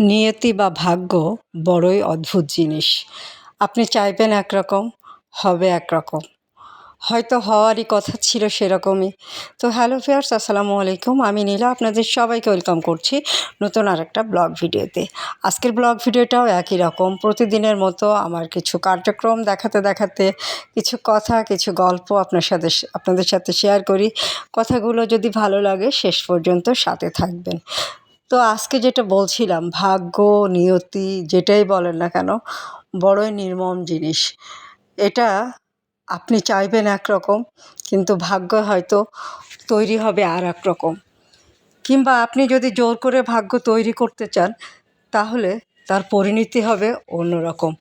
নিয়তি বা ভাগ্য বড়ই অদ্ভুত জিনিস। আপনি চাইবেন একরকম, হবে একরকম। হয়তো হওয়ারই কথা ছিল সেরকমই। তো হ্যালো ফিয়ার্স আসসালামু আলাইকুম। আমি নীলা, আপনাদের সবাইকে ওয়েলকাম করছি নতুন আর একটা ব্লগ ভিডিওতে। আজকের ব্লগ ভিডিওটাও একই রকম। প্রতিদিনের মতো আমার কিছু কার্যক্রম দেখাতে দেখাতে কিছু কথা, কিছু গল্প আপনার সাথে আপনাদের সাথে শেয়ার করি। কথাগুলো যদি ভালো লাগে শেষ পর্যন্ত সাথে থাকবেন। তো আজকে যেটা বলছিলাম, ভাগ্য, নিয়তি যেটাই বলেন না কেন, বড়ই নির্মম জিনিস। এটা আপনি চাইবেন একরকম, কিন্তু ভাগ্য হয়তো তৈরি হবে আর এক রকম কিংবা আপনি যদি জোর করে ভাগ্য তৈরি করতে চান, তাহলে তার পরিণতি হবে অন্যরকম।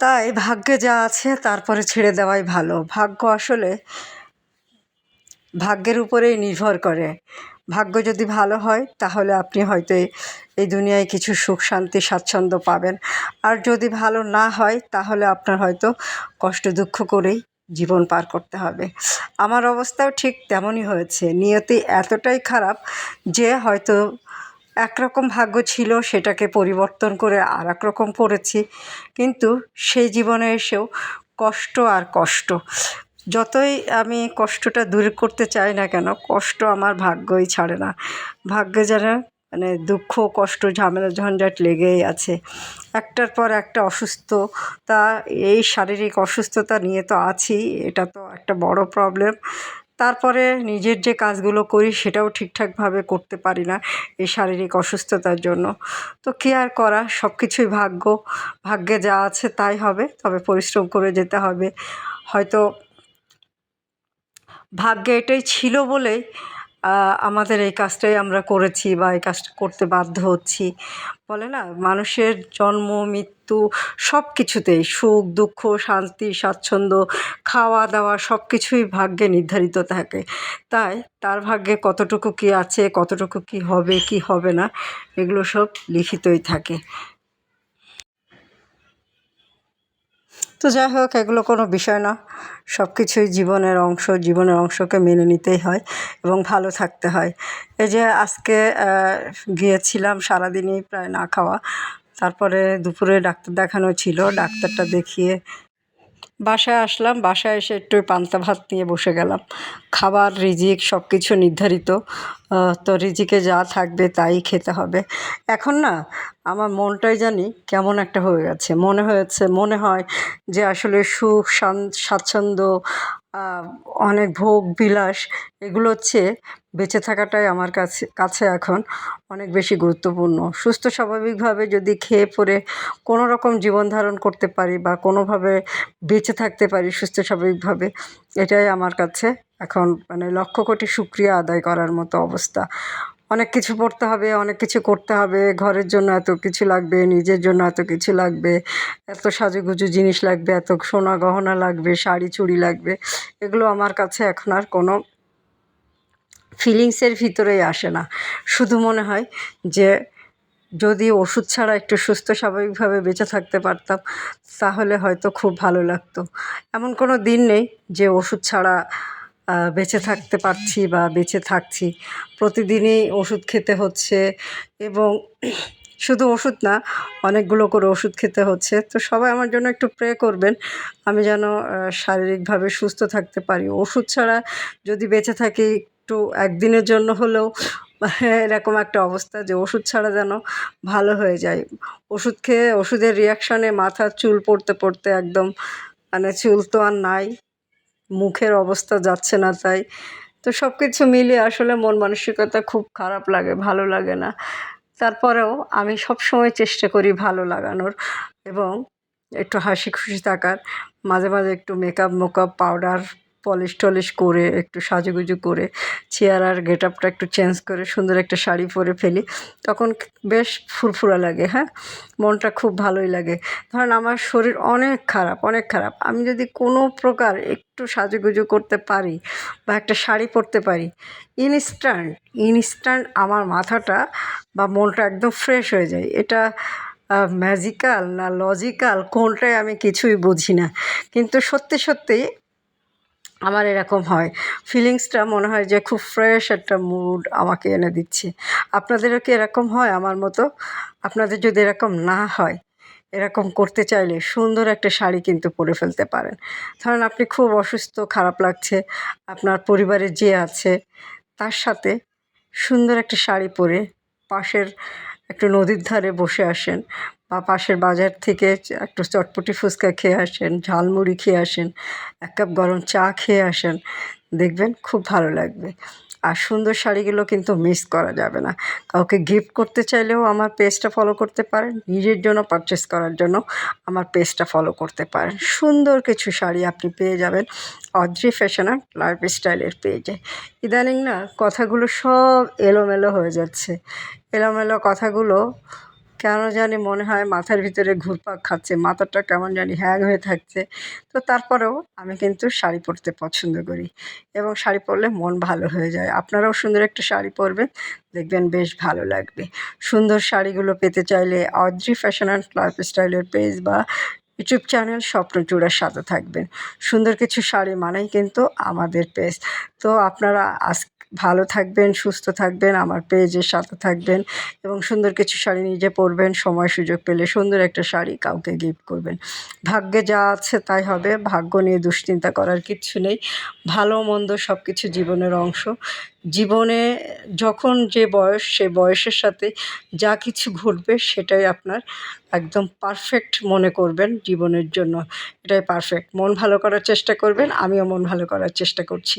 তাই ভাগ্যে যা আছে তারপরে ছেড়ে দেওয়াই ভালো। ভাগ্য আসলে ভাগ্যের উপরেই নির্ভর করে। ভাগ্য যদি ভালো হয়, তাহলে আপনি হয়তো এই দুনিয়ায় কিছু সুখ, শান্তি, স্বাচ্ছন্দ্য পাবেন। আর যদি ভালো না হয়, তাহলে আপনার হয়তো কষ্ট, দুঃখ করেই জীবন পার করতে হবে। আমার অবস্থাও ঠিক তেমনই হয়েছে। নিয়তি এতটাই খারাপ যে হয়তো একরকম ভাগ্য ছিল, সেটাকে পরিবর্তন করে আর রকম করেছি। কিন্তু সেই জীবনে এসেও কষ্ট আর কষ্ট। যতই আমি কষ্টটা দূর করতে চাই না কেন, কষ্ট আমার ভাগ্যই ছাড়ে না। ভাগ্যে যেন মানে দুঃখ, কষ্ট, ঝামেলা ঝঞ্ঝাট লেগেই আছে। একটার পর একটা অসুস্থতা, এই শারীরিক অসুস্থতা নিয়ে তো আছি, এটা তো একটা বড় প্রবলেম তারপরে নিজের যে কাজগুলো করি, সেটাও ঠিকঠাকভাবে করতে পারি না এই শারীরিক অসুস্থতার জন্য। তো কী আর করা সব কিছুই ভাগ্য। ভাগ্যে যা আছে তাই হবে, তবে পরিশ্রম করে যেতে হবে। হয়তো ভাগ্যে এটাই ছিল বলেই আমাদের এই কাজটাই আমরা করেছি বা এই কাজটা করতে বাধ্য হচ্ছি। বলে না, মানুষের জন্ম, মৃত্যু সব কিছুতেই সুখ, দুঃখ, শান্তি, স্বাচ্ছন্দ্য খাওয়া দাওয়া সব কিছুই ভাগ্যে নির্ধারিত থাকে। তাই তার ভাগ্যে কতটুকু কী আছে, কতটুকু কী হবে, কি হবে না, এগুলো সব লিখিতই থাকে। তো যাই হোক, এগুলো কোনো বিষয় না। সব কিছুই জীবনের অংশ, জীবনের অংশকে মেনে নিতেই হয় এবং ভালো থাকতে হয়। এই যে আজকে গিয়েছিলাম সারাদিনই প্রায় না খাওয়া। তারপরে দুপুরে ডাক্তার দেখানো ছিল, ডাক্তারটা দেখিয়ে বাসায় আসলাম, বাসায় এসে একটু পান্তা ভাত নিয়ে বসে গেলাম। খাবার, রিজিক সব কিছু নির্ধারিত তো রিজিকে যা থাকবে তাই খেতে হবে। এখন না, আমার মনটাই জানি কেমন একটা হয়ে গেছে। মনে হয়েছে, মনে হয় যে আসলে সুখ স্বাচ্ছন্দ্য অনেক ভোগ, বিলাস এগুলো হচ্ছে বেঁচে থাকাটাই আমার কাছে কাছে এখন অনেক বেশি গুরুত্বপূর্ণ। সুস্থ স্বাভাবিকভাবে যদি খেয়ে পরে কোনো রকম জীবন ধারণ করতে পারি বা কোনোভাবে বেঁচে থাকতে পারি সুস্থ স্বাভাবিকভাবে, এটাই আমার কাছে এখন মানে লক্ষ কোটি শুক্রিয়া আদায় করার মতো অবস্থা। অনেক কিছু পড়তে হবে, অনেক কিছু করতে হবে, ঘরের জন্য এত কিছু লাগবে, নিজের জন্য এত কিছু লাগবে, এত সাজুগুজু জিনিস লাগবে, এত সোনা গহনা লাগবে, শাড়ি চুড়ি লাগবে, এগুলো আমার কাছে এখন আর কোনো ফিলিংসের ভিতরেই আসে না। শুধু মনে হয় যে যদি ওষুধ ছাড়া একটু সুস্থ স্বাভাবিকভাবে বেঁচে থাকতে পারতাম, তাহলে হয়তো খুব ভালো লাগতো। এমন কোনো দিন নেই যে ওষুধ ছাড়া বেঁচে থাকতে পারছি বা বেঁচে থাকছি। প্রতিদিনই ওষুধ খেতে হচ্ছে এবং শুধু ওষুধ না, অনেকগুলো করে ওষুধ খেতে হচ্ছে। তো সবাই আমার জন্য একটু প্রে করবেন, আমি যেন শারীরিকভাবে সুস্থ থাকতে পারি। ওষুধ ছাড়া যদি বেঁচে থাকি একটু একদিনের জন্য হলেও, এরকম একটা অবস্থা যে ওষুধ ছাড়া যেন ভালো হয়ে যায়। ওষুধ খেয়ে, ওষুধের রিয়াকশানে মাথার চুল পড়তে পড়তে একদম মানে চুল তো আর নাই। মুখের অবস্থা যাচ্ছে না তাই। তো সব কিছু মিলে আসলে মন মানসিকতা খুব খারাপ লাগে, ভালো লাগে না। তারপরেও আমি সবসময় চেষ্টা করি ভালো লাগানোর এবং একটু হাসি খুশি থাকার, মাঝে মাঝে একটু মেকআপ মোকআপ পাউডার পলিশ টলিশ করে, একটু সাজুগুজু করে, চেয়ার আর গেট আপটা একটু চেঞ্জ করে, সুন্দর একটা শাড়ি পরে ফেলি। তখন বেশ ফুরফুরা লাগে হ্যাঁ? মনটা খুব ভালোই লাগে। ধরেন আমার শরীর অনেক খারাপ অনেক খারাপ। আমি যদি কোনো প্রকার একটু সাজুগুজু করতে পারি বা একটা শাড়ি পরতে পারি ইনস্ট্যান্ট ইনস্ট্যান্ট আমার মাথাটা বা মনটা একদম ফ্রেশ হয়ে যায়। এটা ম্যাজিক্যাল না লজিক্যাল কোনটাই আমি কিছুই বুঝি না। কিন্তু সত্যি সত্যি আমার এরকম হয়। ফিলিংসটা মনে হয় যে খুব ফ্রেশ একটা মুড আমাকে এনে দিচ্ছে। আপনাদেরও কি এরকম হয় আমার মতো? আপনাদের যদি এরকম না হয়, এরকম করতে চাইলে সুন্দর একটা শাড়ি কিন্তু পরে ফেলতে পারেন। ধরেন আপনি খুব অসুস্থ, খারাপ লাগছে, আপনার পরিবারে যে আছে, তার সাথে সুন্দর একটা শাড়ি পরে পাশের একটু নদীর ধারে বসে আসেন বা পাশের বাজার থেকে একটু চটপটি ফুচকা খেয়ে আসেন, ঝালমুড়ি খেয়ে আসেন, এক কাপ গরম চা খেয়ে আসেন। দেখবেন খুব ভালো লাগবে। আর সুন্দর শাড়িগুলো কিন্তু মিস করা যাবে না। কাউকে গিফট করতে চাইলেও আমার পেজটা ফলো করতে পারেন, নিজের জন্য পারচেস করার জন্য আমার পেজটা ফলো করতে পারেন। সুন্দর কিছু শাড়ি আপনি পেয়ে যাবেন অদ্রি ফ্যাশন আর লাইফ স্টাইলের পেজে ইদানিং না কথাগুলো সব এলোমেলো হয়ে যাচ্ছে। এলোমেলো কথাগুলো কেন জানি মনে হয় মাথার ভিতরে ঘুরপাক খাচ্ছে, মাথাটা কেমন জানি হ্যাং হয়ে থাকছে। তো তারপরেও আমি কিন্তু শাড়ি পরতে পছন্দ করি এবং শাড়ি পরলে মন ভালো হয়ে যায়। আপনারাও সুন্দর একটা শাড়ি পরবেন, দেখবেন বেশ ভালো লাগবে। সুন্দর শাড়িগুলো পেতে চাইলে অদ্রি ফ্যাশন অ্যান্ড লাইফ স্টাইলের পেজ বা ইউটিউব চ্যানেল স্বপ্নচূড়ার সাথে থাকবেন। সুন্দর কিছু শাড়ি মানেই কিন্তু আমাদের পেজ। তো আপনারা আজ ভালো থাকবেন, সুস্থ থাকবেন, আমার পেজের সাথে থাকবেন এবং সুন্দর কিছু শাড়ি নিজে পরবেন, সময় সুযোগ পেলে সুন্দর একটা শাড়ি কাউকে গিফট করবেন। ভাগ্যে যা আছে তাই হবে, ভাগ্য নিয়ে দুশ্চিন্তা করার কিচ্ছু নেই। ভালো মন্দ সব কিছু জীবনের অংশ। জীবনে যখন যে বয়স, সে বয়সের সাথে যা কিছু ঘটবে সেটাই আপনার একদম পারফেক্ট মনে করবেন জীবনের জন্য। এটাই পারফেক্ট মন ভালো করার চেষ্টা করবেন, আমিও মন ভালো করার চেষ্টা করছি।